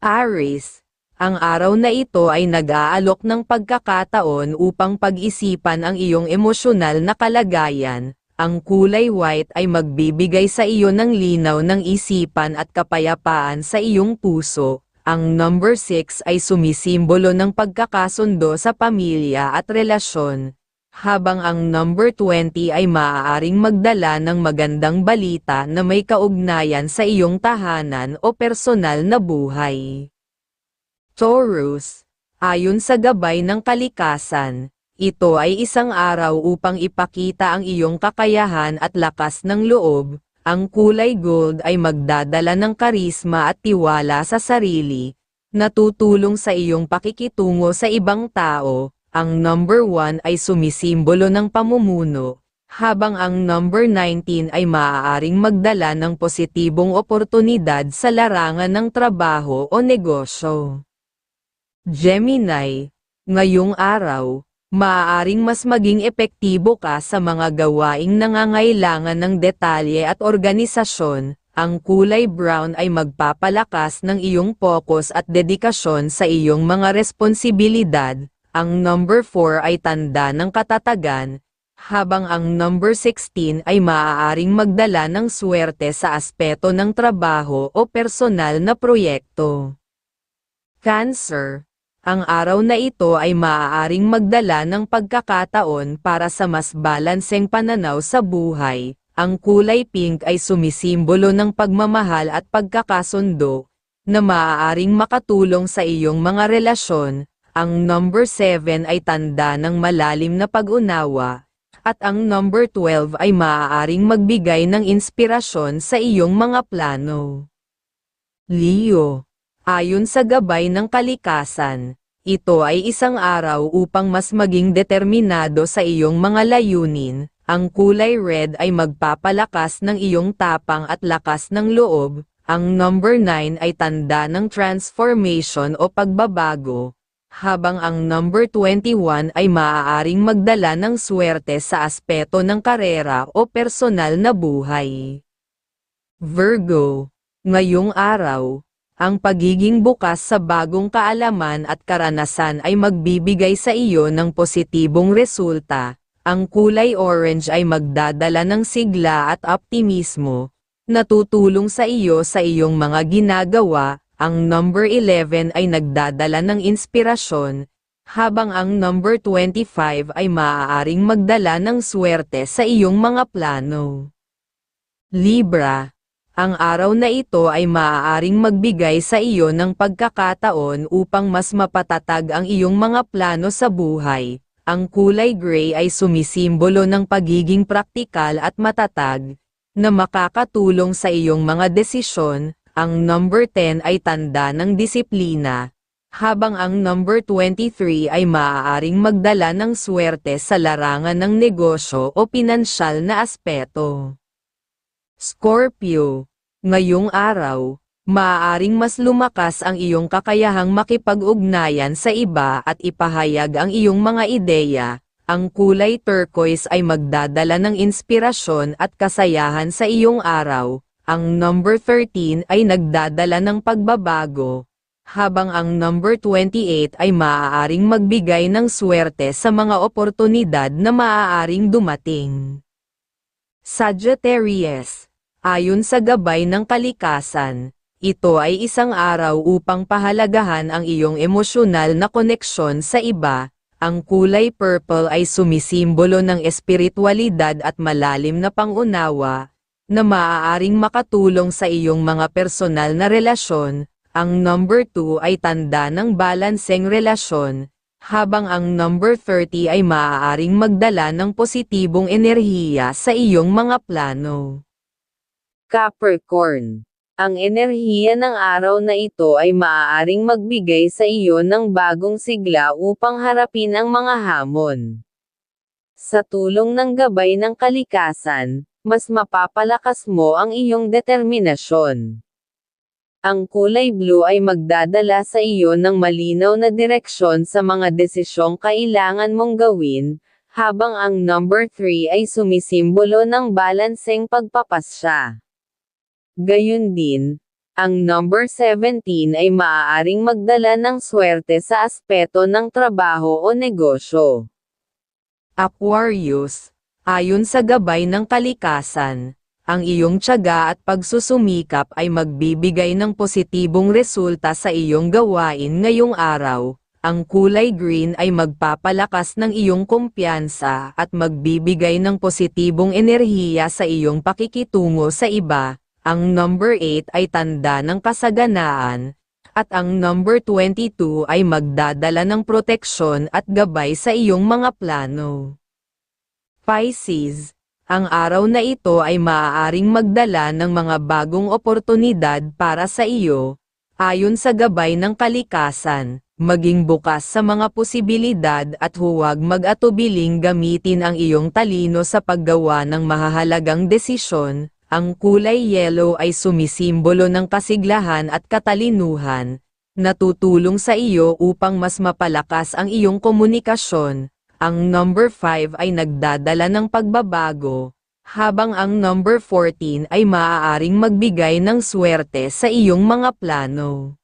Aris, ang araw na ito ay nag-aalok ng pagkakataon upang pag-isipan ang iyong emosyonal na kalagayan. Ang kulay white ay magbibigay sa iyo ng linaw ng isipan at kapayapaan sa iyong puso. Ang number 6 ay sumisimbolo ng pagkakasundo sa pamilya at relasyon. Habang ang number 20 ay maaaring magdala ng magandang balita na may kaugnayan sa iyong tahanan o personal na buhay. Taurus, ayon sa gabay ng kalikasan, ito ay isang araw upang ipakita ang iyong kakayahan at lakas ng loob. Ang kulay gold ay magdadala ng karisma at tiwala sa sarili, natutulong sa iyong pakikitungo sa ibang tao. Ang number 1 ay sumisimbolo ng pamumuno, habang ang number 19 ay maaaring magdala ng positibong oportunidad sa larangan ng trabaho o negosyo. Gemini, ngayong araw, maaaring mas maging epektibo ka sa mga gawaing nangangailangan ng detalye at organisasyon. Ang kulay brown ay magpapalakas ng iyong focus at dedikasyon sa iyong mga responsibilidad. Ang number 4 ay tanda ng katatagan, habang ang number 16 ay maaaring magdala ng swerte sa aspeto ng trabaho o personal na proyekto. Cancer ang araw na ito ay maaaring magdala ng pagkakataon para sa mas balanseng pananaw sa buhay. Ang kulay pink ay sumisimbolo ng pagmamahal at pagkakasundo, na maaaring makatulong sa iyong mga relasyon. Ang number 7 ay tanda ng malalim na pag-unawa, at ang number 12 ay maaaring magbigay ng inspirasyon sa iyong mga plano. Leo Ayon sa gabay ng kalikasan, ito ay isang araw upang mas maging determinado sa iyong mga layunin. Ang kulay red ay magpapalakas ng iyong tapang at lakas ng loob. Ang number 9 ay tanda ng transformation o pagbabago. Habang ang number 21 ay maaaring magdala ng swerte sa aspeto ng karera o personal na buhay. Virgo, ngayong araw, ang pagiging bukas sa bagong kaalaman at karanasan ay magbibigay sa iyo ng positibong resulta. Ang kulay orange ay magdadala ng sigla at optimismo, natutulong sa iyo sa iyong mga ginagawa. Ang number 11 ay nagdadala ng inspirasyon, habang ang number 25 ay maaaring magdala ng swerte sa iyong mga plano. Libra ang araw na ito ay maaaring magbigay sa iyo ng pagkakataon upang mas mapatatag ang iyong mga plano sa buhay. Ang kulay gray ay sumisimbolo ng pagiging praktikal at matatag, na makakatulong sa iyong mga desisyon. Ang number 10 ay tanda ng disiplina, habang ang number 23 ay maaaring magdala ng swerte sa larangan ng negosyo o pinansyal na aspeto. Scorpio, ngayong araw, maaaring mas lumakas ang iyong kakayahang makipag-ugnayan sa iba at ipahayag ang iyong mga ideya. Ang kulay turquoise ay magdadala ng inspirasyon at kasayahan sa iyong araw. Ang number 13 ay nagdadala ng pagbabago, habang ang number 28 ay maaaring magbigay ng swerte sa mga oportunidad na maaaring dumating. Sagittarius Ayon sa gabay ng kalikasan, ito ay isang araw upang pahalagahan ang iyong emosyonal na koneksyon sa iba. Ang kulay purple ay sumisimbolo ng espiritualidad at malalim na pangunawa, na maaaring makatulong sa iyong mga personal na relasyon. Ang number 2 ay tanda ng balanseng relasyon, habang ang number 30 ay maaaring magdala ng positibong enerhiya sa iyong mga plano. Capricorn. Ang enerhiya ng araw na ito ay maaaring magbigay sa iyo ng bagong sigla upang harapin ang mga hamon. Sa tulong ng gabay ng kalikasan, mas mapapalakas mo ang iyong determinasyon. Ang kulay blue ay magdadala sa iyo ng malinaw na direksyon sa mga desisyong kailangan mong gawin, habang ang number 3 ay sumisimbolo ng balanseng pagpapasya. Gayun din, Ang number 17 ay maaaring magdala ng swerte sa aspeto ng trabaho o negosyo. Aquarius, ayon sa gabay ng kalikasan, ang iyong tiyaga at pagsusumikap ay magbibigay ng positibong resulta sa iyong gawain ngayong araw. Ang kulay green ay magpapalakas ng iyong kumpiyansa at magbibigay ng positibong enerhiya sa iyong pakikitungo sa iba. Ang number 8 ay tanda ng kasaganaan, at ang number 22 ay magdadala ng proteksyon at gabay sa iyong mga plano. Pisces, ang araw na ito ay maaaring magdala ng mga bagong oportunidad para sa iyo, ayon sa gabay ng kalikasan, maging bukas sa mga posibilidad at huwag mag-atubiling gamitin ang iyong talino sa paggawa ng mahahalagang desisyon, ang kulay yellow ay sumisimbolo ng kasiglahan at katalinuhan, natutulong sa iyo upang mas mapalakas ang iyong komunikasyon. Ang number 5 ay nagdadala ng pagbabago, habang ang number 14 ay maaaring magbigay ng swerte sa iyong mga plano.